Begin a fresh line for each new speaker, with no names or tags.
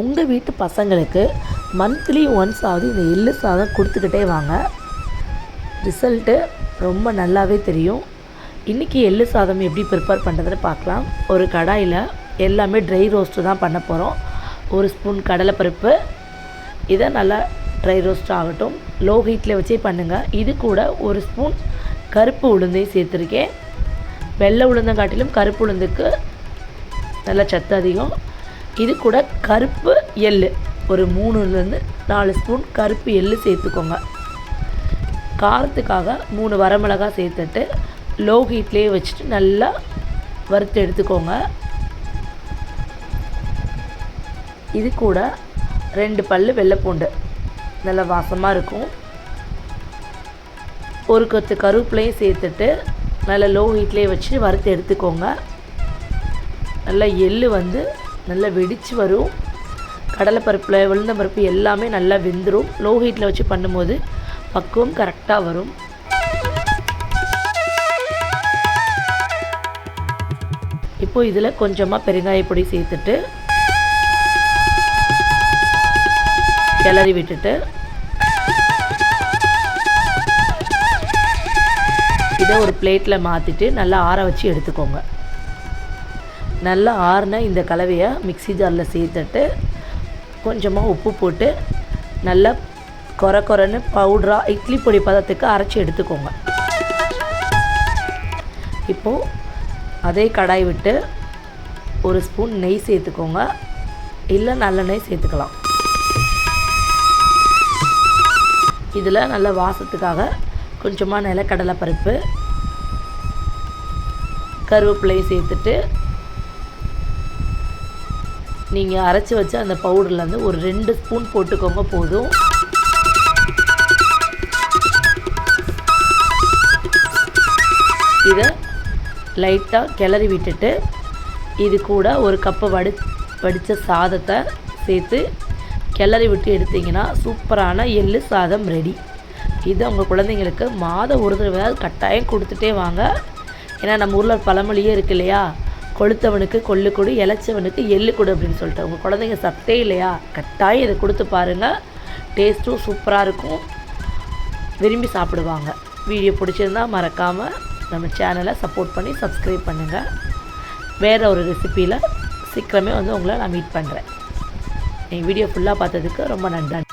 உங்கள் வீட்டு பசங்களுக்கு மந்த்லி ஒன்ஸ் ஆகுது இந்த எள்ளு சாதம் கொடுத்துக்கிட்டே வாங்க. ரிசல்ட்டு ரொம்ப நல்லாவே தெரியும். இன்றைக்கி எள்ளு சாதம் எப்படி ப்ரிப்பேர் பண்ணுறதுன்னு பார்க்கலாம். ஒரு கடாயில் எல்லாமே ட்ரை ரோஸ்ட்டு தான் பண்ண போகிறோம் ஒரு ஸ்பூன் கடலைப்பருப்பு. இதை நல்லா ட்ரை ரோஸ்ட் ஆகட்டும். லோ ஹீட்டில் வச்சே பண்ணுங்கள் இது கூட ஒரு ஸ்பூன் கருப்பு உளுந்தையும் சேர்த்துருக்கேன். வெள்ளை உளுந்தங்காட்டிலும் கருப்பு உளுந்துக்கு நல்லா சத்து அதிகம். இது கூட கருப்பு எள்ளு. ஒரு மூணுலேருந்து நாலு ஸ்பூன் கருப்பு எள்ளு சேர்த்துக்கோங்க. காரத்துக்காக மூணு வரமிளகாய் சேர்த்துட்டு லோ ஹீட்லேயே வச்சுட்டு நல்லா வறுத்து எடுத்துக்கோங்க. இது கூட ரெண்டு பல் வெள்ளைப்பூண்டு. நல்லா வாசமாக இருக்கும். ஒரு கொத்து கருவேப்பிலையும் சேர்த்துட்டு நல்லா லோ ஹீட்லேயே வச்சு வறுத்து எடுத்துக்கோங்க. நல்லா எள்ளு வந்து நல்லா வெடித்து வரும். கடலைப்பருப்பில் உளுந்தம்பருப்பு எல்லாமே நல்லா வெந்துடும் லோ ஹீட்டில் வச்சு பண்ணும்போது பக்குவம் கரெக்டாக வரும். இப்போது இதில் கொஞ்சமாக பெருங்காய பொடி சேர்த்துட்டு கிளறி விட்டுட்டு இதை ஒரு பிளேட்டில் மாற்றிட்டு நல்லா ஆற வச்சு எடுத்துக்கோங்க. நல்லா ஆறின இந்த கலவையை மிக்ஸி ஜாரில் சேர்த்துட்டு கொஞ்சமாக உப்பு போட்டு நல்லா கொர கொரன்னு பவுட்ராக இட்லி பொடி பதத்துக்கு அரைச்சி எடுத்துக்கோங்க. இப்போது அதே கடாய் விட்டு ஒரு ஸ்பூன் நெய் சேர்த்துக்கோங்க. இல்லை நல்லெண்ணெய் சேர்த்துக்கலாம். இதில் நல்ல வாசத்துக்காக கொஞ்சமாக நிலக்கடலை பருப்பு கருவேப்பிலையை சேர்த்துட்டு நீங்கள் அரைச்சி வச்ச அந்த பவுடர்லேருந்து ஒரு ரெண்டு ஸ்பூன் போட்டுக்கோங்க போதும். இதை லைட்டாக கிளறி விட்டுட்டு இது கூட ஒரு கப்பு வடி வடித்த சாதத்தை சேர்த்து கிளறி விட்டு எடுத்திங்கன்னா சூப்பரான எள்ளு சாதம் ரெடி இது அவங்க குழந்தைங்களுக்கு மாத ஒரு தடவையாவது கட்டாயம் கொடுத்துட்டே வாங்க. ஏன்னா நம்ம ஊரில் பழமொழியே இருக்கு இல்லையா? கொளுத்தவனுக்கு கொள்ளு கொடு இளைச்சவனுக்கு எள்ளு கொடு அப்படின்னு சொல்லிட்டு. உங்கள் குழந்தைங்க சத்தே இல்லையா? கட்டாயம் இதை கொடுத்து பாருங்கள் டேஸ்ட்டும் சூப்பராக இருக்கும். விரும்பி சாப்பிடுவாங்க. வீடியோ பிடிச்சிருந்தா மறக்காமல் நம்ம சேனலை சப்போர்ட் பண்ணி சப்ஸ்கிரைப் பண்ணுங்கள் வேறு ஒரு ரெசிப்பியில் சீக்கிரமே வந்து உங்களை நான் மீட் பண்ணுறேன் என் வீடியோ ஃபுல்லாக பார்த்ததுக்கு ரொம்ப நன்றி.